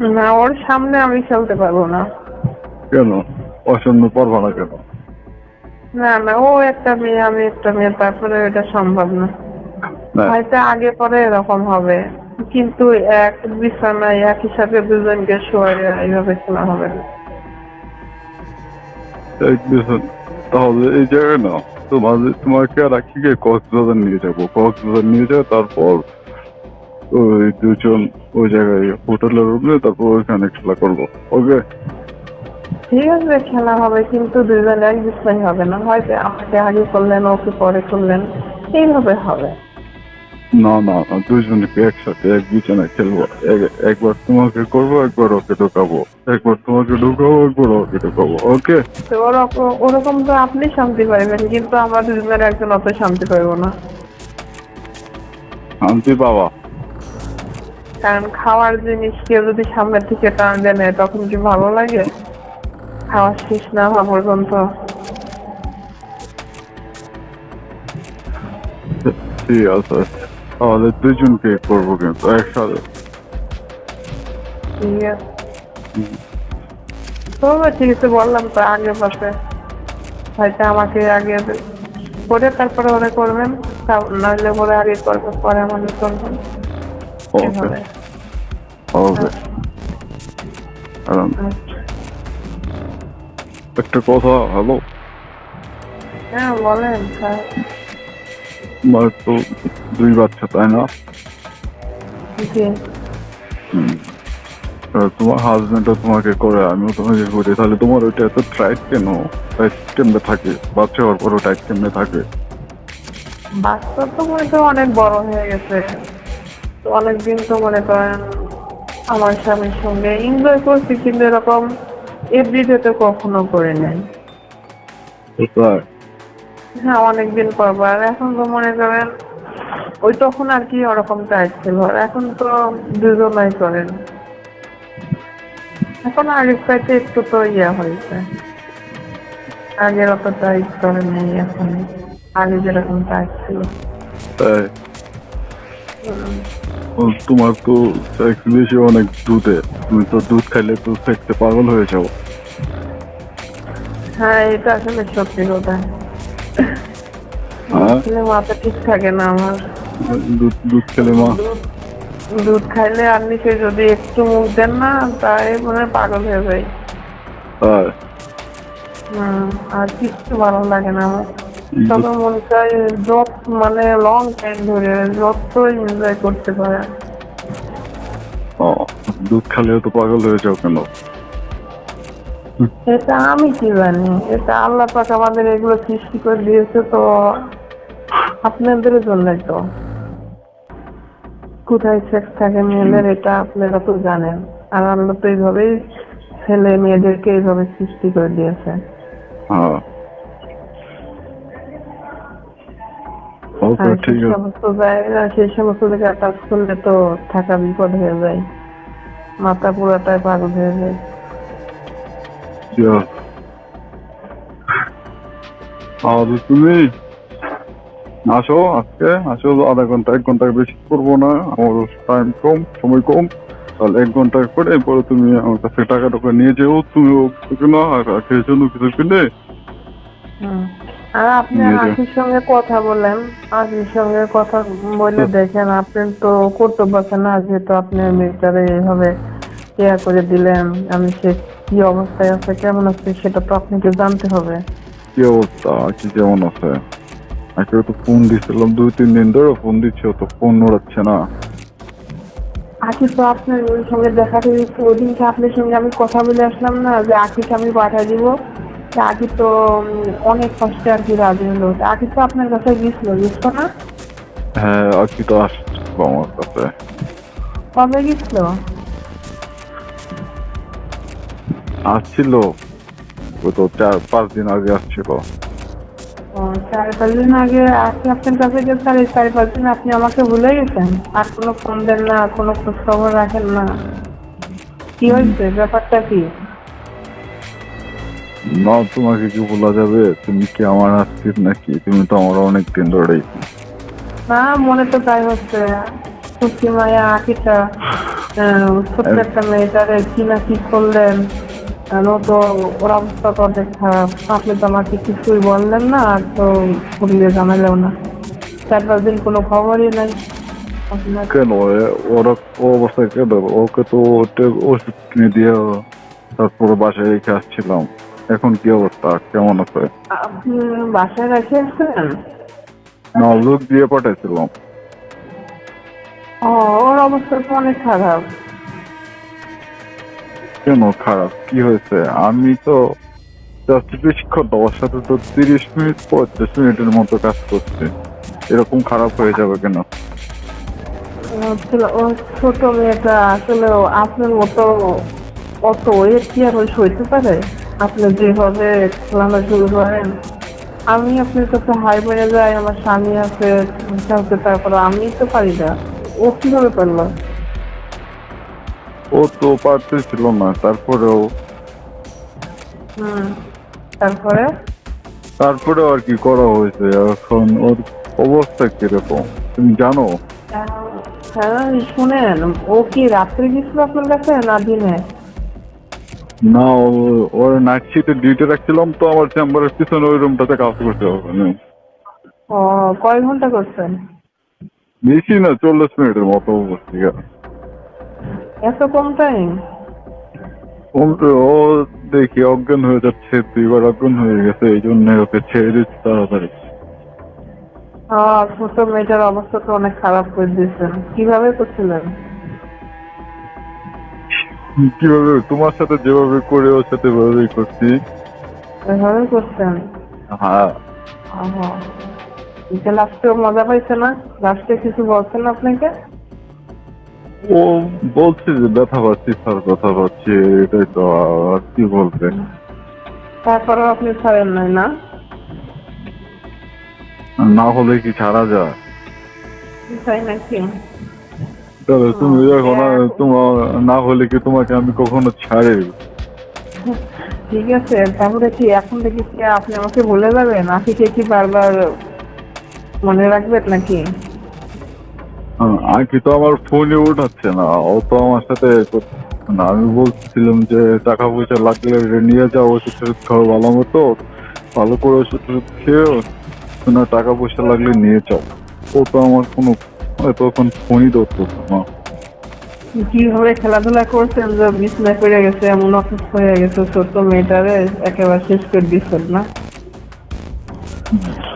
না ওর সামনে আমি খেলতে পারব না। কেন? অসন্ন পারবা না কেন? না না ও একটা মেয়ে আমি একটা মেয়ে তারপরে এটা সম্ভব না। হয়তো আগে পরে এরকম হবে কিন্তু এক বিছানায় এক হিসাবে দুজনকে শোয়া এইভাবে খেলা হবে না। তাহলে এই জায়গায় না তোমাদের তোমাকে রাখি গিয়ে কক্সবাজার নিয়ে যাব। কক্সবাজার নিয়ে যাব তারপর ওই দুজন ওই জায়গায় হোটেলের রুমে তারপর ওইখানে খেলা করব। ওকে? ঠিক আছে খেলা হবে কিন্তু দুজনে এক হবে না। হয়তো আমাকে আগে করলেন ওকে পরে করলেন এইভাবে হবে। না না দুজনকে একসাথে এক বিছানায় খেলব? একবার তোমাকে করব একবার ওকে ঢোকাবো। একবার তোমাকে ঢোকাবো একবার ওকে ঢোকাবো ওকে? তো ওরকম তো আপনি শান্তি পাইবেন কিন্তু আমরা দুজনের একজন অত শান্তি পাইবো না। শান্তি বাবা কারণ খাওয়ার জিনিস কেউ যদি সামনের থেকে টান দেয় তখন কি ভালো লাগে? খাওয়া শেষ না হওয়া পর্যন্ত। ঠিক আছে। তাহলে দুজনকে করব কিন্তু একসাথে। ঠিক আছে। ঠিক আছে বললাম তো আগে পাশে। হয়তো আমাকে আগে করে তারপরে ওরা করবেন নাহলে পরে আগে করবেন পরে আমাদের করবেন। এভাবে। ওকে কারণ। একটা কথা হ্যালো হ্যাঁ বলেন তোমার তো দুই বাচ্চা তাই না তোমার হাজবেন্ডও তোমাকে করে আমিও তোমাকে করি। তাহলে তোমার ওইটা এত টাইট কেন? টাইট কেমনে থাকে। বাচ্চা হওয়ার পরও টাইট কেমনে থাকে। বাচ্চা তো মনে অনেক বড় হয়ে গেছে। তো অনেকদিন তো মনে করেন আমার স্বামীর সঙ্গে এনজয় করছি কিন্তু এরকম এভরিডে তো কখনো করে নাই। হ্যাঁ অনেকদিন পর আর এখন তো মনে করেন ওই তখন আর কি ওরকম টাইট ছিল। আর এখন তো দুজনাই করেন। এখন আগের চাইতে একটু তো ইয়ে হয়েছে। আগের অত টাইট করে নেই এখন আগে যেরকম টাইট ছিল। তোমার তো সেক্স বেশি অনেক দুধে। তুমি তো দুধ খাইলে তো সেক্সে পাগল হয়ে যাও। হ্যাঁ এটা আসলে সত্যি কথা। হ্যাঁ? আসলে মাথা ঠিক থাকে না আমার। দুধ দুধ খেলে মা? দুধ খাইলে আর নিচে যদি একটু মুখ দেন না তাই মনে পাগল হয়ে যায় আর কিচ্ছু ভালো লাগে না আমার। তবে মনে চাই যত মানে লং টাইম ধরে যত এনজয় করতে পারে। ও, দুধ খেলেও তো পাগল হয়ে যাও কেন এটা আমি কি জানি এটা আল্লাহ পাক আমাদের এগুলো সৃষ্টি করে দিয়েছে তো আপনাদের জন্যই তো। কোথায় সেক্স থাকে মেয়েদের এটা আপনারা তো জানেন। আর আল্লাহ তো এইভাবেই ছেলে মেয়েদেরকে এইভাবে সৃষ্টি করে দিয়েছে। হ্যাঁ। ওকে ঠিক আছে। সমস্ত জায়গা সেই সমস্ত জায়গায় কাজ করলে তো থাকা বিপদ হয়ে যায়। মাথা পুরাটাই পাগল হয়ে যায়। তুমি আসো আজকে আসো আধা ঘণ্টা এক ঘণ্টার বেশি করব না। আমার টাইম কম সময় কম। তাহলে এক ঘণ্টা করে এরপরে তুমি আমার কাছে টাকা টাকা নিয়ে যেও। তুমিও কিছু না আর জন্য কিছু কিনে হুম। আর আপনি জি। সঙ্গে কথা বলেন। আখির সঙ্গে কথা বলে দেখেন আপনি তো কর্তব্য আছে না যেহেতু আপনি মেয়েটারে এইভাবে কেয়ার করে দিলেন। আমি সে কি অবস্থায় আছে কেমন আছে সেটা তো আপনাকে জানতে হবে। কি অবস্থা? কি কেমন আছে? আজকে তো ফোন দিছিলাম দুই তিন দিন ধরে ফোন দিচ্ছি তো ফোন নোড়াচ্ছে না। আখি তো আপনার ওই সঙ্গে দেখা ওই দিনকে আপনার সঙ্গে আমি কথা বলে আসলাম না যে আখিকে আমি পাঠিয়ে দিব। তা আখি তো অনেক কষ্টে আর কি রাজি হলো। তা আখি তো আপনার কাছে গেছিল গেছিল না? হ্যাঁ কি তো আসছিল আমার কাছে। কবে গেছিল আসছিল ও তো চার পাঁচ দিন আগে আসছিল। চার পাঁচ দিন আগে আজকে আপনার কাছে গেছে আর এই চার পাঁচ দিন আপনি আমাকে ভুলে গেছেন? আর কোনো ফোন দেন না কোনো খোঁজ খবর রাখেন না। কি হয়েছে? ব্যাপারটা কি? না তোমাকে কি বলা যাবে? তুমি কি আমার আজকের নাকি? তুমি তো আমার অনেক দিন ধরেই। না মনে তো তাই হচ্ছে। খুশি মায়া আহ, ছোট্ট একটা মেয়েটারে কি না কি করলেন? তো ওর অবস্থা তো অনেক খারাপ। আপনি তো আমাকে কিছুই বললেন না আর তো পুলিশে জানালেও না। চার পাঁচ দিন কোনো খবরই নাই। কেন? ওরা ও অবস্থায় কেন? ওকে তো ওষুধ কিনে দিয়ে তারপরে বাসায় রেখে আসছিলাম। এখন কি অবস্থা? কেমন আছে? আপনি বাসায় রেখে আসছেন না লোক দিয়ে পাঠাইছিলাম। ও ওর অবস্থা তো অনেক খারাপ। কেন খারাপ? কি হয়েছে? আমি তো জাস্ট বেশিক্ষণ সাথে তো তিরিশ মিনিট পঁয়ত্রিশ মিনিটের মতো কাজ করছি। এরকম খারাপ হয়ে যাবে কেন? ছোট মেয়েটা আসলে আপনার মতো অত ওয়েট কি আর সইতে পারে? আপনি যেভাবে খেলানো শুরু করেন আমি আপনার কাছে হাই মেরে যাই আমার স্বামী আছে কাউকে তারপরে আমি তো পারি না। ও কীভাবে পারল? ও তো পারতেছিল না তারপরেও হুম তারপরে? তারপরে আর কি করা হয়েছে এখন ওর অবস্থা কীরকম তুমি জানো? হ্যাঁ শুনেন ও কি রাত্রে গেছিল আপনার কাছে না দিনে? না ওর নাইট শিটে ডিউটি রাখছিলাম তো আমার চেম্বারের পিছনে ওই রুমটাতে কাজ করতে হবে ও কয় ঘণ্টা করছেন? বেশি না চল্লিশ মিনিটের মতো বসছি এত কম টাইম ও দেখি অজ্ঞান হয়ে যাচ্ছে দুইবার অজ্ঞান হয়ে গেছে এই জন্য ওকে ছেড়ে দিচ্ছি তাড়াতাড়ি। ছোট মেয়েটার অবস্থা তো অনেক খারাপ করে দিয়েছেন। কীভাবে করছিলেন? কীভাবে তোমার সাথে যেভাবে করে ওর সাথে ভাবেই করছি। এভাবে করছেন? হ্যাঁ। লাস্টে মজা পাইছে না? লাস্টে কিছু বলছেন আপনাকে? ও বলছে যে ব্যথা পাচ্ছি স্যার ব্যথা পাচ্ছি এটাই তো আর কি বলবে? তারপরেও আপনি ছাড়েন নাই না? না হলে কি ছাড়া যায়? তাই নাকি? তাহলে তুমি দেখো না তোমার না হলে কি তোমাকে আমি কখনো ছাড়ি? ঠিক আছে তারপরে কি এখন থেকে কি আপনি আমাকে বলে যাবেন? আখিকে কি বারবার মনে রাখবেন নাকি? আঁকি তো আমার ফোনে উঠাচ্ছে না ও তো আমার সাথে না আমি বলছিলাম যে টাকা পয়সা লাগলে নিয়ে যাও ওষুধ টষুধ খাও ভালো মতো ভালো করে ওষুধ টষুধ খেয়েও না টাকা পয়সা লাগলে নিয়ে যাও। ও তো আমার কোনো তখন ফোনই ধরতেছে না কীভাবে খেলাধুলা করছেন যে বিছনা করে গেছে এমন অসুস্থ হয়ে গেছে ছোট্ট মেয়েটারে একেবারে শেষ করে দিচ্ছেন না।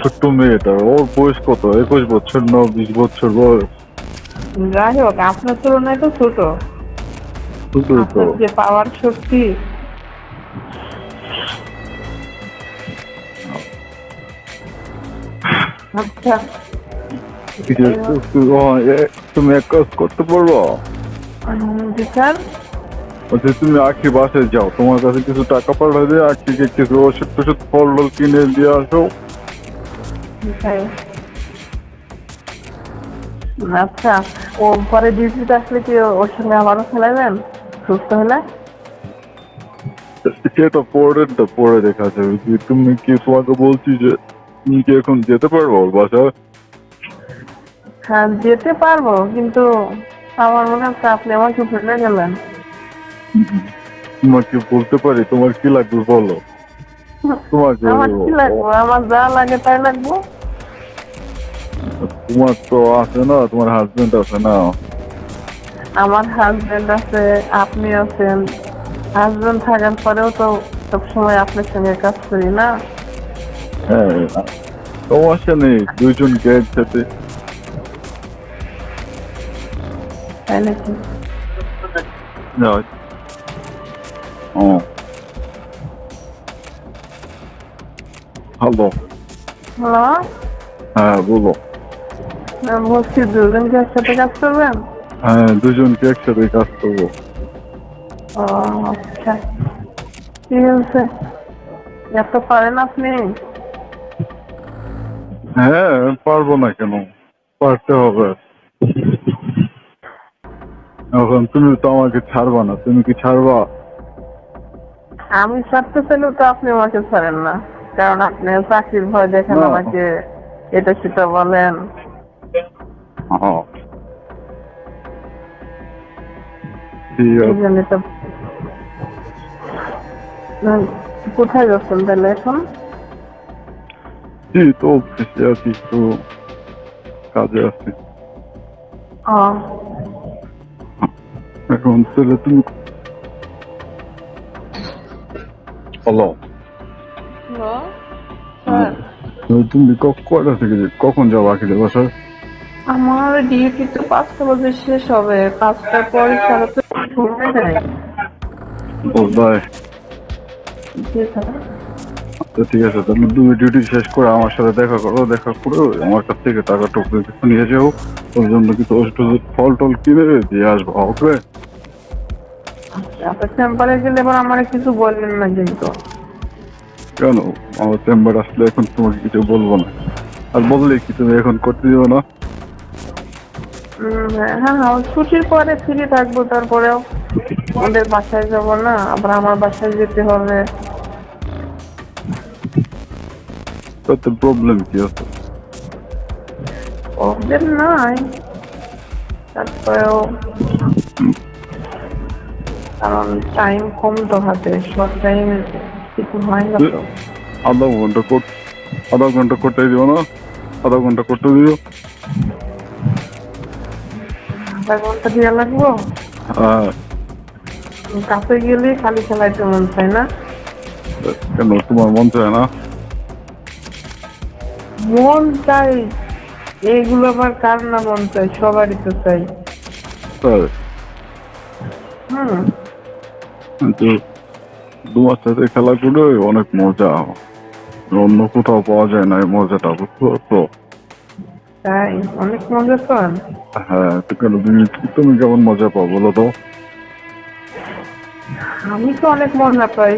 ছোট্ট মেয়েটা ওর বয়স কত? একুশ বছর না বিশ বছর বয়স? যাই হোক আপনার তুলনায় তো ছোট। তো। যে পাওয়ার শক্তি। আচ্ছা। তুমি এক কাজ করতে পারব? স্যার। বলছি তুমি আখি বাসায় যাও। তোমার কাছে কিছু টাকা পাঠাই দিয়ে আখিকে কিছু ওষুধ টষুধ ফল টল কিনে দিয়ে আসো। আচ্ছা ও পরে ডিউটিতে আসলে কি ওর সঙ্গে খেলাবেন? সুস্থ হলে? সেটা পরেরটা পরে দেখা যাবে। তুমি কি তোমাকে বলছি যে তুমি কি এখন যেতে পারব ওর বাসায়? হ্যাঁ যেতে পারব কিন্তু আমার মনে হচ্ছে আপনি আমাকে ভুলে গেলেন। তোমাকে বলতে পারি? তোমার কি লাগবে বলো? তোমাকে আমার কি লাগবে? আমার যা লাগে তাই লাগবো। তোমার তো আছে না তোমার হাজবেন্ড আছে না। আমার হাজবেন্ড আছে আপনি আছেন। হাজবেন্ড থাকার পরেও তো সবসময় আপনার সঙ্গে কাজ করি না। হ্যাঁ সমস্যা নেই দুইজনকে একসাথে তাই নাকি যাও। ও হ্যালো হ্যালো হ্যাঁ বলো আমি বলছি দুজনকে একসাথে কাজ করবেন হ্যাঁ দুজনকে একসাথে কাজ করব ও আচ্ছা ঠিক আছে এত পারেন আপনি হ্যাঁ পারব না কেন পারতে হবে এখন তুমি তো আমাকে ছাড়বা না তুমি কি ছাড়বা? আমি ছাড়তে চাইলেও তো আপনি আমাকে ছাড়েন না কারণ আপনি চাকরির ভয় দেখেন আমাকে এটা সেটা বলেন। কোথায় যাচ্ছেন তাহলে এখন? জি তো অফিসে আছি তো কাজে আছি। ও। এখন তাহলে তুমি হ্যালো স্যার তুমি ক- থেকে কখন যাব আখিদের বাসায়? আমার ডিউটি তো পাঁচটা বাজে শেষ হবে। পাঁচটার পরে ছাড়া তো স্যার আচ্ছা ঠিক আছে তাহলে তুমি ডিউটি শেষ করে আমার সাথে দেখা করো দেখা করে আমার কাছ থেকে টাকা টুকু কিছু নিয়ে যাও। ওর জন্য কিছু ওষুধ ফল টল কিনে দিয়ে আসব ওকে? আপনার চেম্বারে গেলে এবার আমার কিছু বললেন না কিন্তু। কেন? আমার চেম্বার আসলে এখন তোমাকে কিছু বলব না। আর বললে কি তুমি এখন করতে দিও না? হ্যাঁ হ্যাঁ ওই ছুটির পরে ফ্রি থাকব তারপরেও। ওদের বাসায় যাব না আবার আমার বাসায় যেতে হবে। তাতে প্রবলেম কি আছে প্রবলেম নাই। তারপরেও কারণ টাইম কম তো হাতে শর্ট টাইম কিছু হয় না তো। আধা ঘণ্টা কর আধা ঘণ্টা করতে দিও না আধা ঘণ্টা করতে দিও। আধা ঘণ্টা দিয়ে লাগবো? হ্যাঁ। কাছে গেলে খালি খেলাইতে মন চায় না। কেন তোমার মন চায় না? মন চাই এইগুলো আবার কার না মন চাই সবারই তো চাই। হুম। কিন্তু তোমার সাথে খেলা করে অনেক মজা। অন্য কোথাও পাওয়া যায় না এই মজাটা বুঝতে পারছ? তাই? অনেক মজা পান হ্যাঁ তো কেন তুমি তুমি কেমন মজা পাও বলো তো? আমি তো অনেক মজা পাই।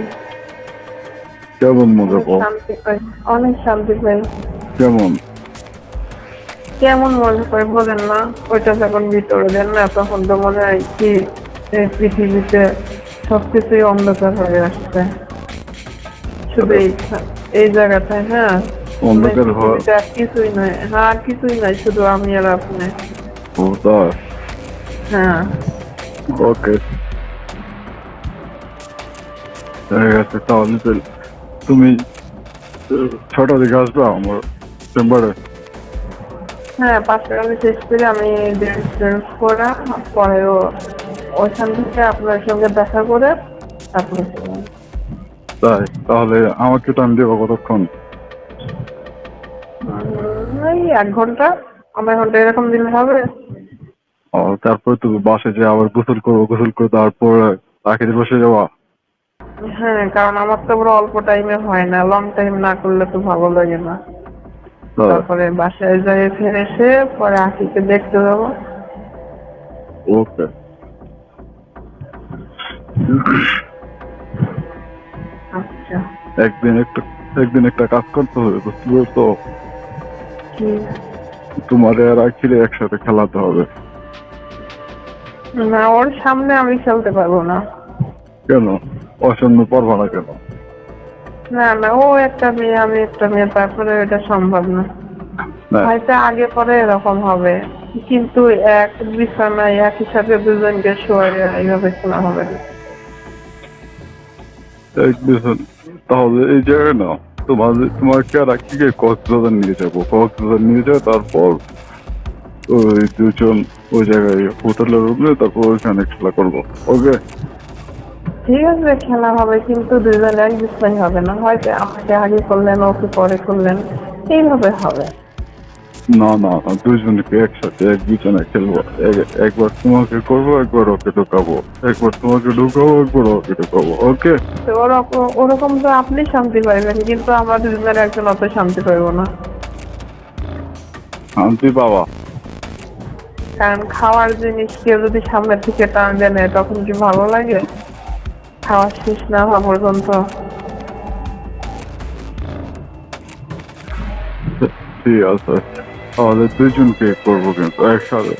কেমন মজা পাও? শান্তি পাই। অনেক শান্তি পাই। কেমন? কেমন মজা পাই বলেন না। ওইটা যখন ভিতরে দেন না তখন তো মনে হয় কি পৃথিবীতে সবকিছুই অন্ধকার হয়ে আসছে। শুধু এই এই জায়গাটায় হ্যাঁ? অন্ধকার আর কিছুই নাই। হ্যাঁ আর কিছুই নাই শুধু আমি আর আপনি। ও তাই? হ্যাঁ। ওকে। ঠিক আছে তাহলে তুমি ছটার দিকে আসবে আমার চেম্বারে? হ্যাঁ পাঁচটা আমি শেষ করে আমি চেঞ্জ করা পরেও ওইখান থেকে আপনার সঙ্গে দেখা করে তারপরে। তাই? তাহলে আমাকে টাইম দেবো কতক্ষণ? এই এক ঘণ্টা আধা ঘণ্টা এরকম দিলে হবে। ও তারপরে তুমি বাসে যে আবার গোসল করব গোসল করে তারপর পাখিদের বসে যাওয়া? হ্যাঁ কারণ আমার তো পুরো অল্প টাইমে হয় না। লং টাইম না করলে তো ভালো লাগে না। তারপরে বাসায় যাই ফিরে এসে পরে আখিকে দেখতে যাব। ওকে। আচ্ছা। একদিন একটা একদিন একটা কাজ করতে হবে বুঝতে পারছ? তোমার আর একসাথে খেলাতে হবে। না ওর সামনে আমি খেলতে পারব না। কেন? পারবা না কেন? না না ও একটা মেয়ে আমি একটা মেয়ে তারপরে এটা সম্ভব না। হয়তো আগে পরে এরকম হবে কিন্তু এক বিছানায় একই সাথে দুজনকে শোয়ারে এইভাবে শোনা হবে না। তাহলে এই জায়গায় না তোমার তোমাকে আর আখিকে কক্সবাজার নিয়ে যাব কক্সবাজার নিয়ে যাও তারপর ওই দুজন ওই জায়গায় হোটেলের রুমে তারপর ওইখানে খেলা করব ওকে ঠিক আছে খেলা হবে কিন্তু এক হবে না হয়তো আমাকে আগে করলেন ওকে পরে করলেন এইভাবে হবে না না দুজনকে একসাথে এক বিছানায় খেলব? একবার তোমাকে করব একবার ওকে ঢুকাবো। একবার তোমাকে ঢুকাবো একবার ওকে ঢুকাবো ওকে? ওরকম তো আপনি শান্তি পাইবেন কিন্তু আমরা দুজনের একজন অত শান্তি পাইবো না। শান্তি বাবা কারণ খাওয়ার জিনিস কেউ যদি সামনে থেকে টান দেয় তখন কি ভালো লাগে? খাওয়া শেষ না হওয়া পর্যন্ত। ঠিক আছে। তাহলে দুজনকে করব কিন্তু একসাথে।